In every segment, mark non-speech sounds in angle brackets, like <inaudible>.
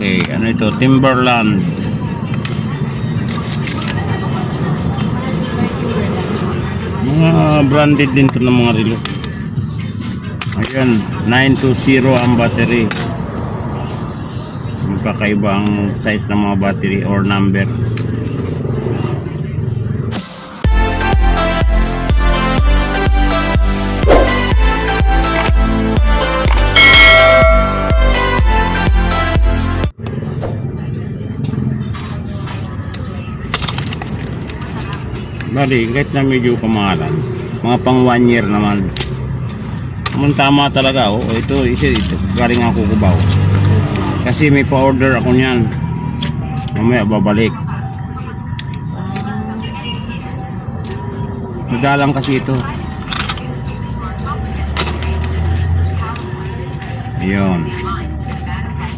Okay, ano ito? Timberland. Mga branded din to ng mga relo. Ayan, 920 ang battery. Magkakaiba ang size ng mga battery or number. Bali, kahit na medyo kamahalan, mga pang one year naman. Kung tama talaga, oh, ito, isa, ito, galing ako kubaw. Kasi may pa-order ako niyan. Mamaya babalik. Madalang kasi ito. Ayun.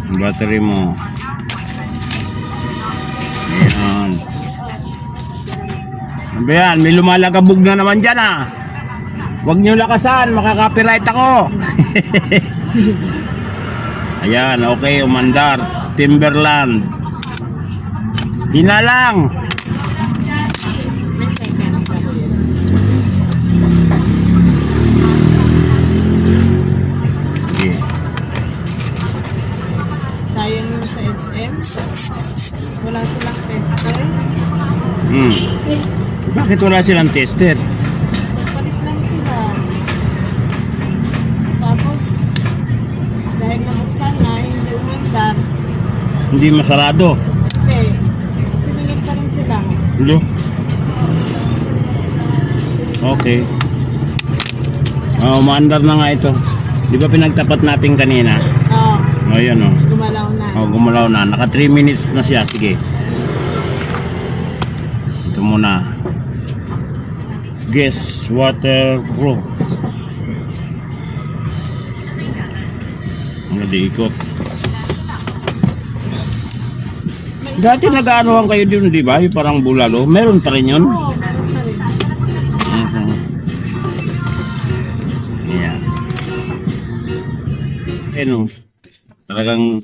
Ang battery mo. Ano ba yan? May lumalagabog na naman dyan ah. Huwag niyo lakasan, makaka-copyright ako. <laughs> Ayan, okay, umandar. Timberland. Hinalang. Bakit wala silang tester? Palit lang sila. Tapos, dahil nabuksan na, hindi umandar. Hindi masarado. Hindi. Siningit pa rin sila. Hello? Okay. Oh, umaandar na nga ito. Di ba pinagtapat natin kanina? Oo. O, yan o. Gumalaw na. Oh, gumalaw na. Naka 3 minutes na siya. Sige. Ito muna. Guess waterproof. Ano di ikot. Dati nag-aanuhan kayo din, di ba? Yung parang bulalo. Meron pa rin yun. Oo, meron pa rin. Mhm. Ayan. O. Talagang...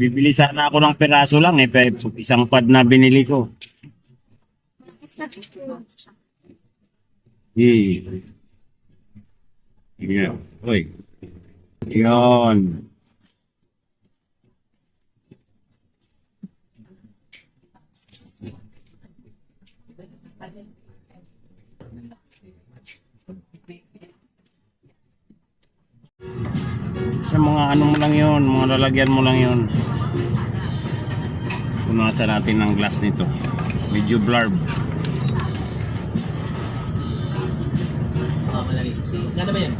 Bibili sana ako ng peraso lang eh. Pero isang pad na binili ko. Eh. Ayan. Uy. Ayan. Sa mga ano mo lang yun, mga lalagyan mo lang yun. Punasan natin ng glass nito. Medyo blurb. Oh, malaki. Ganda ba yan?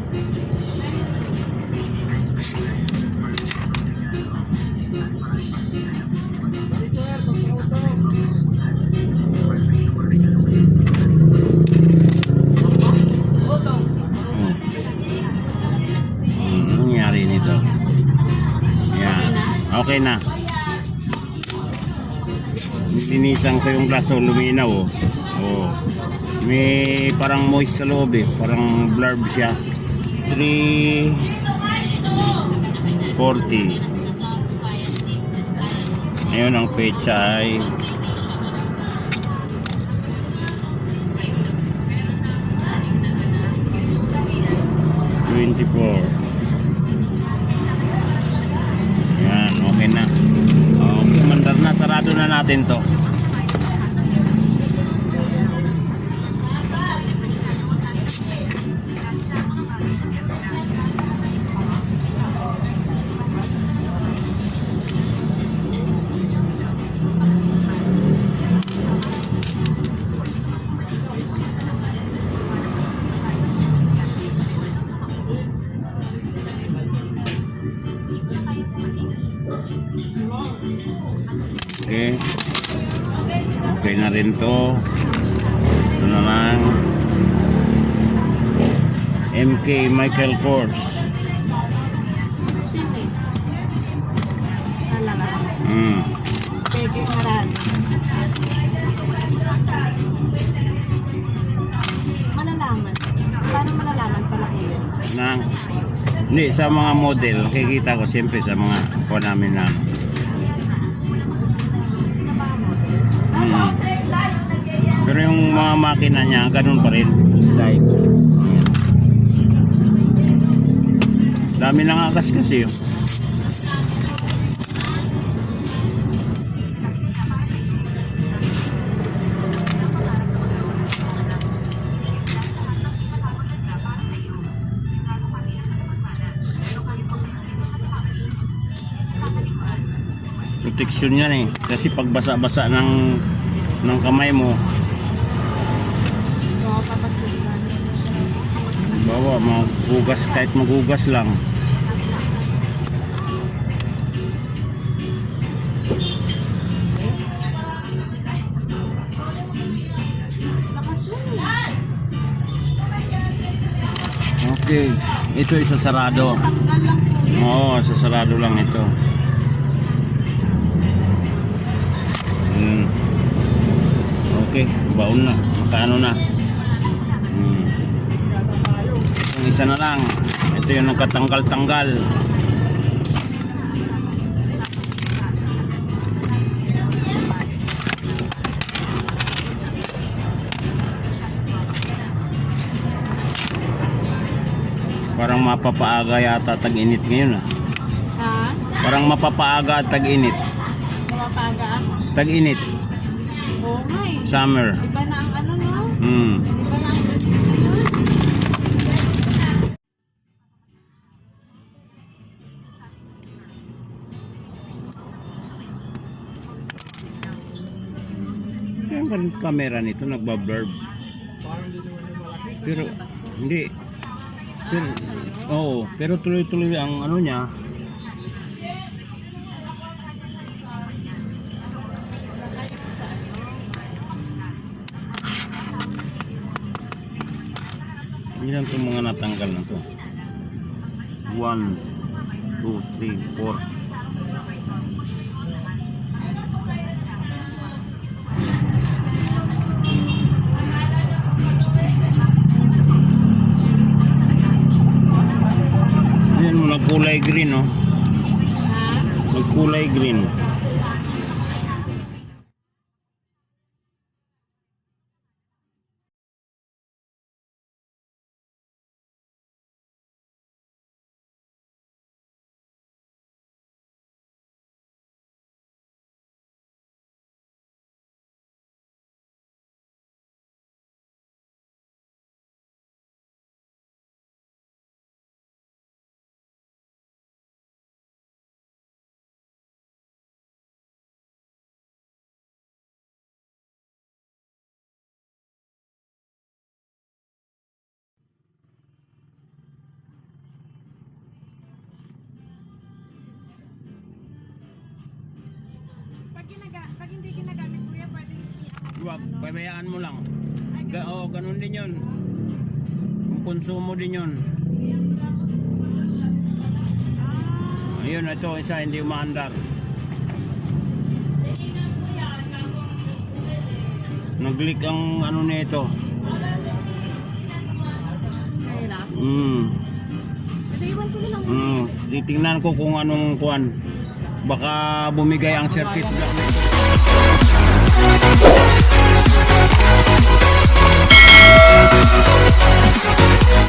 Okay na. Linisan ko yung glass o luminaw oh. Oh. May parang moist sa loob eh. Parang blurb siya. 340. Ngayon ang pecha ay Twenty-four. Natin to. Okay. Okay na rin to. Ito na lang. MK Michael Kors. Mm. Malalaman. Paano malalaman pala yun? Na, hindi, sa mga model, nakikita ko siyempre sa mga kuha namin na. Yung mga makina niya, ganun pa rin. Style. Dami nang agas kasi oh. protection yan eh kasi pag basa-basa ng ng kamay mo. Bawa magugas kahit magugas lang okay ito isa sarado Tanggal lang po yan. oo sasarado lang ito hmm. okay baon na makaano na hmm. yung isa na lang ito yung nagkatanggal-tanggal Parang mapapaaga yata tag-init ngayon ah. Ha? Parang mapapaaga at tag-init. Mapapagaan? Tag-init. Oo nga eh. Summer. Iba na ang ano no? Hmm. Kan- camera nito nagbablur. Pero hindi. Pero, oo, pero tuloy-tuloy ang ano niya. Ilan itong mga natanggal na to? 1, 2, 3, 4. Green, oh. Nagkulay green. Wag, babayaan mo lang. Ga, oh, ganun din yun. Kung konsumo din yun. Ayun, ito, isa hindi umaandar. Nag-leak ang ano nito. Mm. Mm. Titingnan ko kung anong kuan. Baka bumigay ang circuit block nito. Thank